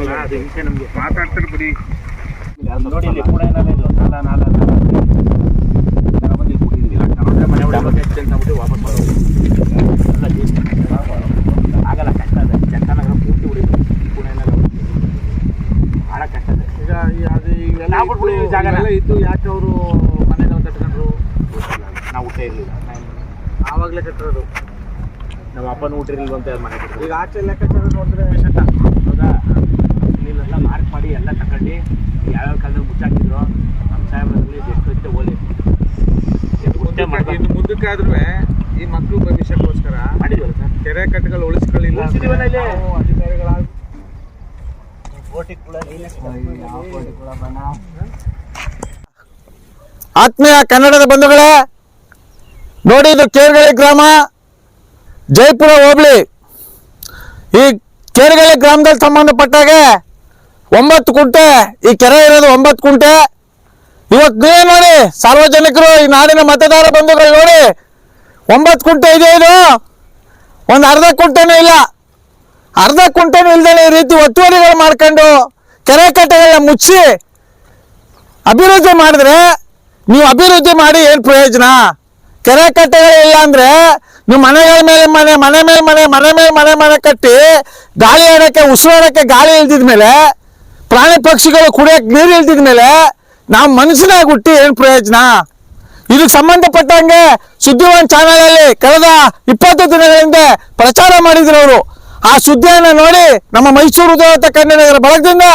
ಮಾತಾಡ್ತಾರಲ್ಲ ಅದು ವಿಷಯ ನಮ್ಗೆ. ಮಾತಾಡ್ತಾರೆ ಬಿಡಿ. ನೋಡಿ ಇಲ್ಲಿ ಕೂಡ ಏನಾರ ಇದು ನಾಲ ನಾಲ ನಾಲ ಇಲ್ಲಿ ಇಲ್ಲ, ತಗೊಂಡ್ರೆ ಮನೆ ಒಳಗೆ ಬಂದೈತೆ ಅಂತ ಅಂದ್ಬಿಟ್ಟು ವಾಪಸ್ ಮಾಡೋದು. ಎಲ್ಲ ಜೀವ. ಆಗಲ್ಲ ಕಷ್ಟ ಚಂದನಗರ ಪೂರ್ತಿ ಕೂಡ ಭಾಳ ಕಷ್ಟ ಇದೆ. ಈಗ ಅದು ಇವೆಲ್ಲ ಇದ್ದು-. ಇವೆಲ್ಲ ಇದ್ದು ಯಾಕೆ ಅವರು ಮನೆಗಳು ಕಟ್ಕೊಂಡ್ರು? ನಾವು ಊಟ ಇರಲಿಲ್ಲ. ಆವಾಗಲೇ ಕಟ್ಟಿರೋದು. ನಮ್ಮ ಅಪ್ಪನ ಊಟ ಇರಲಿಲ್ಲ ಅಂತ ಮನೆ ಈಗ ಆಚೆ ಲೆಕ್ಕಾಚಾರ ನೋಡಿದ್ರೆ ಹೌದಾ ಕೆರೆ ಕಟ್ಟೆಗಳು ಉಳಿಸ್ಕೊಳ್ಳಿಲ್ಲ. ಆತ್ಮೀಯ ಕನ್ನಡದ ಬಂಧುಗಳೇ ನೋಡಿ ಇದು ಕೇರ್ಗಳಿ ಗ್ರಾಮ ಜೈಪುರ ಹೋಬಳಿ. ಈ ಕೇರ್ಗಳಿ ಗ್ರಾಮದಲ್ಲಿ ಸಂಬಂಧಪಟ್ಟಾಗೆ ಒಂಬತ್ತು ಕುಂಟೆ ಈ ಕೆರೆ ಇರೋದು ಒಂಬತ್ತು ಕುಂಟೆ. ಇವತ್ತು ನೀವೇ ನೋಡಿ ಸಾರ್ವಜನಿಕರು ಈ ನಾಡಿನ ಮತದಾರ ಬಂಧುಗಳು ನೋಡಿ ಒಂಬತ್ತು ಕುಂಟೆ ಇದೆ ಇದು. ಒಂದು ಅರ್ಧ ಕುಂಟೆನೂ ಇಲ್ಲ. ಅರ್ಧ ಕುಂಟೆನೂ ಇಲ್ದೇನೆ ಈ ರೀತಿ ಒತ್ತುವರಿಗಳು ಮಾಡ್ಕೊಂಡು ಕೆರೆ ಕಟ್ಟೆಗಳನ್ನ ಮುಚ್ಚಿ ಅಭಿವೃದ್ಧಿ ಮಾಡಿದ್ರೆ ನೀವು ಅಭಿವೃದ್ಧಿ ಮಾಡಿ ಏನು ಪ್ರಯೋಜನ? ಕೆರೆ ಕಟ್ಟೆಗಳು ಇಲ್ಲ ಅಂದ್ರೆ ನೀವು ಮನೆಗಳ ಮೇಲೆ ಮನೆ ಮನೆ ಮೇಲೆ ಮನೆ ಮನೆ ಮೇಲೆ ಮನೆ ಮನೆ ಕಟ್ಟಿ ಗಾಳಿ ಆಡೋಕ್ಕೆ ಉಸಿರಾಡೋಕ್ಕೆ ಗಾಳಿ ಇಲ್ದಿದ ಮೇಲೆ ಪ್ರಾಣಿ ಪಕ್ಷಿಗಳು ಕುಡಿಯೋಕೆ ನೀರು ಇಲ್ದಿದ ಮೇಲೆ ನಾವು ಮನುಷ್ಯನಾಗಿ ಹುಟ್ಟಿ ಏನು ಪ್ರಯೋಜನ? ಇದಕ್ಕೆ ಸಂಬಂಧಪಟ್ಟಂಗೆ ಸುದ್ದಿವಾನ್ ಚಾನಲ್ ಅಲ್ಲಿ ಕಳೆದ ಇಪ್ಪತ್ತು ದಿನಗಳ ಹಿಂದೆ ಪ್ರಚಾರ ಮಾಡಿದ್ರು ಅವರು ಆ ಸುದ್ದಿಯನ್ನು ನೋಡಿ ನಮ್ಮ ಮೈಸೂರು ದೇವತ ಕನ್ನಡಿಗರ ಬಳಗದಿಂದ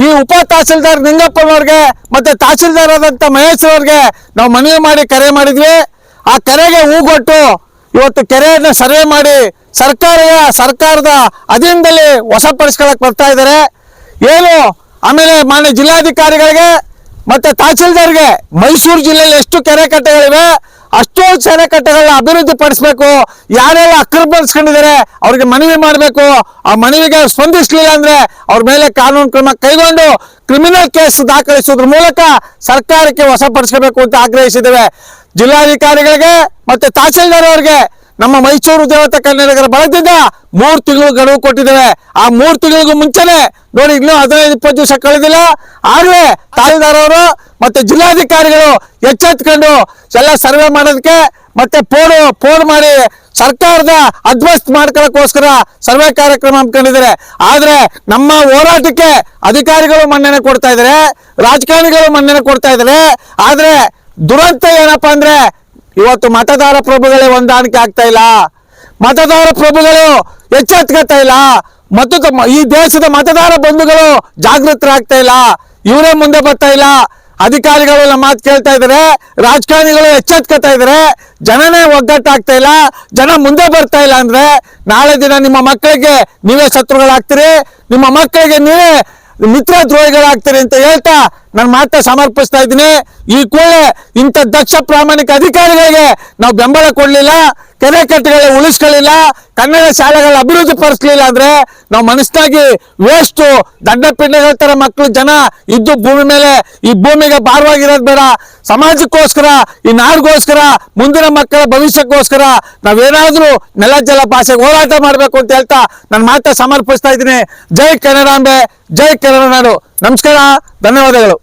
ಈ ಉಪ ತಹಸೀಲ್ದಾರ್ ನಿಂಗಪ್ಪನವ್ರಿಗೆ ಮತ್ತೆ ತಹಸೀಲ್ದಾರ್ ಆದಂತ ಮಹೇಶ್ ನಾವು ಮನವಿ ಮಾಡಿ ಕರೆ ಮಾಡಿದ್ವಿ. ಆ ಕರೆಗೆ ಹೂಗೊಟ್ಟು ಇವತ್ತು ಕೆರೆಯನ್ನು ಸರ್ವೆ ಮಾಡಿ ಸರ್ಕಾರ ಸರ್ಕಾರದ ಅಧೀನದಲ್ಲಿ ವಶಪಡಿಸ್ಕೊಳಕ್ ಬರ್ತಾ ಇದ್ದಾರೆ ಏನು ಆಮೇಲೆ ಮಾನ್ಯ ಜಿಲ್ಲಾಧಿಕಾರಿಗಳಿಗೆ ಮತ್ತೆ ತಹಸೀಲ್ದಾರ್ಗೆ ಮೈಸೂರು ಜಿಲ್ಲೆಯಲ್ಲಿ ಎಷ್ಟು ಕೆರೆ ಕಟ್ಟೆಗಳಿವೆ, ಅಷ್ಟೋ ಕೆರೆ ಕಟ್ಟೆಗಳನ್ನ ಅಭಿವೃದ್ಧಿ ಪಡಿಸ್ಬೇಕು ಯಾರೆಲ್ಲ ಅಕ್ರಮಪಡಿಸ್ಕೊಂಡಿದ್ದಾರೆ ಅವ್ರಿಗೆ ಮನವಿ ಮಾಡಬೇಕು. ಆ ಮನವಿಗೆ ಸ್ಪಂದಿಸಲಿಲ್ಲ ಅಂದ್ರೆ ಅವ್ರ ಮೇಲೆ ಕಾನೂನು ಕ್ರಮ ಕೈಗೊಂಡು ಕ್ರಿಮಿನಲ್ ಕೇಸ್ ದಾಖಲಿಸೋದ್ರ ಮೂಲಕ ಸರ್ಕಾರಕ್ಕೆ ವಶಪಡಿಸಬೇಕು ಅಂತ ಆಗ್ರಹಿಸಿದ್ದೇವೆ. ಜಿಲ್ಲಾಧಿಕಾರಿಗಳಿಗೆ ಮತ್ತೆ ತಹಸೀಲ್ದಾರ್ ಅವರಿಗೆ ನಮ್ಮ ಮೈಸೂರು ದೇವತಾ ಕನ್ನಡಿಗರ ಬಳದಿಂದ ಮೂರು ತಿಂಗಳು ಗಡುವು ಕೊಟ್ಟಿದ್ದೇವೆ. ಆ ಮೂರು ತಿಂಗಳಿಗೂ ಮುಂಚೆನೆ, ನೋಡಿ ಇನ್ನೂ ಹದಿನೈದು, ಇಪ್ಪತ್ತು ದಿವಸ ಕಳೆದಿಲ್ಲ. ಆಗಲೇ ತಹಸೀಲ್ದಾರ್ ಅವರು ಮತ್ತೆ ಜಿಲ್ಲಾಧಿಕಾರಿಗಳು ಎಚ್ಚೆತ್ಕೊಂಡು ಎಲ್ಲ ಸರ್ವೆ ಮಾಡೋದಕ್ಕೆ ಮತ್ತೆ ಫೋನ್ ಫೋನ್ ಮಾಡಿ ಸರ್ಕಾರದ ಅಧ್ವಸ್ತ್ ಮಾಡ್ಕೊಳ್ಳೋಕ್ಕೋಸ್ಕರ ಸರ್ವೆ ಕಾರ್ಯಕ್ರಮ ಹಮ್ಮಿಕೊಂಡಿದ್ದಾರೆ. ಆದ್ರೆ ನಮ್ಮ ಹೋರಾಟಕ್ಕೆ ಅಧಿಕಾರಿಗಳು ಮನ್ನಣೆ ಕೊಡ್ತಾ ಇದ್ದಾರೆ, ರಾಜಕಾರಣಿಗಳು ಮನ್ನಣೆ ಕೊಡ್ತಾ ಇದ್ದಾರೆ. ಆದ್ರೆ ದುರಂತ ಏನಪ್ಪಾ ಅಂದ್ರೆ ಇವತ್ತು ಮತದಾರ ಪ್ರಭುಗಳೇ ಹೊಂದಾಣಿಕೆ ಆಗ್ತಾ ಇಲ್ಲ. ಮತದಾರ ಪ್ರಭುಗಳು ಎಚ್ಚೆತ್ಕೋತಾ ಇಲ್ಲ. ಮತ್ತು ಈ ದೇಶದ ಮತದಾರ ಬಂಧುಗಳು ಜಾಗೃತರಾಗ್ತಾ ಇಲ್ಲ. ಇವರೇ ಮುಂದೆ ಬರ್ತಾ ಇಲ್ಲ. ಅಧಿಕಾರಿಗಳು ನಮ್ಮ ಮಾತು ಕೇಳ್ತಾ ಇದ್ದಾರೆ. ರಾಜಕಾರಣಿಗಳು ಎಚ್ಚೆತ್ಕೋತಾ ಇದ್ದಾರೆ. ಜನನೇ ಒಗ್ಗಟ್ಟಾಗ್ತಾ ಇಲ್ಲ. ಜನ ಮುಂದೆ ಬರ್ತಾ ಇಲ್ಲ ಅಂದ್ರೆ ನಾಳೆ ದಿನ ನಿಮ್ಮ ಮಕ್ಕಳಿಗೆ ನೀವೇ ಶತ್ರುಗಳಾಗ್ತೀರಿ. ನಿಮ್ಮ ಮಕ್ಕಳಿಗೆ ನೀವೇ ಮಿತ್ರ ದ್ರೋಹಿಗಳಾಗ್ತೀರಿ ಅಂತ ಹೇಳ್ತಾ ನಾನು ಮಾತ ಸಮರ್ಪಿಸ್ತಾ ಇದ್ದೀನಿ. ಈ ಕೂಡಲೇ ಇಂಥ ದಕ್ಷ ಪ್ರಾಮಾಣಿಕ ಅಧಿಕಾರಿಗಳಿಗೆ ನಾವು ಬೆಂಬಲ ಕೊಡಲಿಲ್ಲ, ಕೆರೆ ಕಟ್ಟೆಗಳ ಉಳಿಸ್ಕೊಳ್ಳಿಲ್ಲ, ಕನ್ನಡ ಶಾಲೆಗಳ ಅಭಿವೃದ್ಧಿ ಪಡಿಸ್ಲಿಲ್ಲ ಅಂದ್ರೆ ನಾವು ಮನಸ್ಸಾಗಿ ವೇಸ್ಟು ದಂಡ ಪಿಂಡಗಳ ತರ ಮಕ್ಕಳು ಜನ ಇದ್ದು ಭೂಮಿ ಮೇಲೆ ಈ ಭೂಮಿಗೆ ಭಾರವಾಗಿರೋದು ಬೇಡ. ಸಮಾಜಕ್ಕೋಸ್ಕರ, ಈ ನಾಡಿಗೋಸ್ಕರ, ಮುಂದಿನ ಮಕ್ಕಳ ಭವಿಷ್ಯಕ್ಕೋಸ್ಕರ ನಾವೇನಾದ್ರೂ ನೆಲ ಜಲ ಭಾಷೆಗೆ ಹೋರಾಟ ಮಾಡಬೇಕು ಅಂತ ಹೇಳ್ತಾ ನನ್ನ ಮಾತ ಸಮರ್ಪಿಸ್ತಾ ಇದ್ದೀನಿ. ಜೈ ಕನ್ನಡಾಂಬೆ, ಜೈ ಕನ್ನಡ ನಾಡು. ನಮಸ್ಕಾರ ಧನ್ಯವಾದಗಳು.